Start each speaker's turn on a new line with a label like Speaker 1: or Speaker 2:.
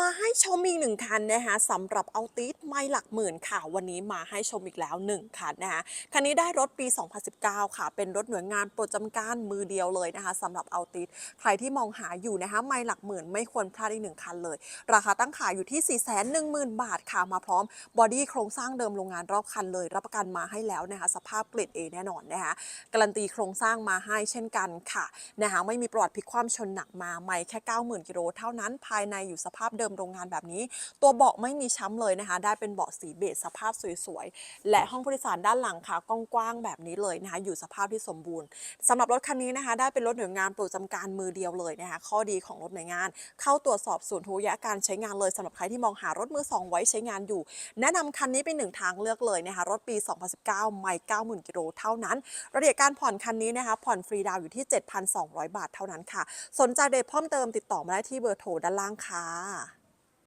Speaker 1: มาให้ชมอีกหนึ่งคันนะคะสำหรับเอาติสไม่หลักหมื่นค่ะ วันนี้มาให้ชมอีกแล้ว 1 คันนะคะคันนี้ได้รถปี 2019 ค่ะ เป็นรถหน่วยงานโปรดจำการมือเดียวเลยนะคะสำหรับเอาติสใครที่มองหาอยู่นะคะไม่หลักหมื่นไม่ควรพลาดอีกหนึ่งคันเลย ราคาตั้งขายอยู่ที่ 410,000 บาทค่ะมาพร้อมบอดี้โครงสร้างเดิมโรงงานรอบคันเลย รับประกันมาให้แล้วนะคะสภาพเกรด A แน่นอนนะคะการันตีโครงสร้างมาให้เช่นกันค่ะนะคะไม่มีประวัติพลิกคว่ำชนหนักมาไม่แค่ 90,000กิโลเท่านั้นภายในอยู่สภาพเดิมโรงงานแบบนี้ ตัวเบาะไม่มีช้ำเลยนะคะ ได้เป็นเบาะสีเบจสภาพสวยๆ และห้องผู้โดยสารด้านหลังค่ะกว้างๆแบบนี้เลยนะคะ อยู่สภาพที่สมบูรณ์สำหรับรถคันนี้นะคะ ได้เป็นรถหน่วยงานโปรดจำการมือเดียวเลยนะคะ ข้อดีของรถหน่วยงาน เข้าตรวจสอบศูนย์ทุยะการใช้งานเลยสำหรับใครที่มองหารถมือสองไว้ใช้งานอยู่ แนะนำคันนี้เป็นหนึ่งทางเลือกเลยนะคะรถปี 2019 ไม่ 90,000กิโลเท่านั้นรายละเอียดการผ่อนคันนี้นะคะ ผ่อนฟรีดาวอยู่ที่ 7,200 บาทเท่านั้นค่ะ สนใจเดทเพิ่มเติมติดต่อมาได้ที่เบอร์โทรด้านล่างค่ะ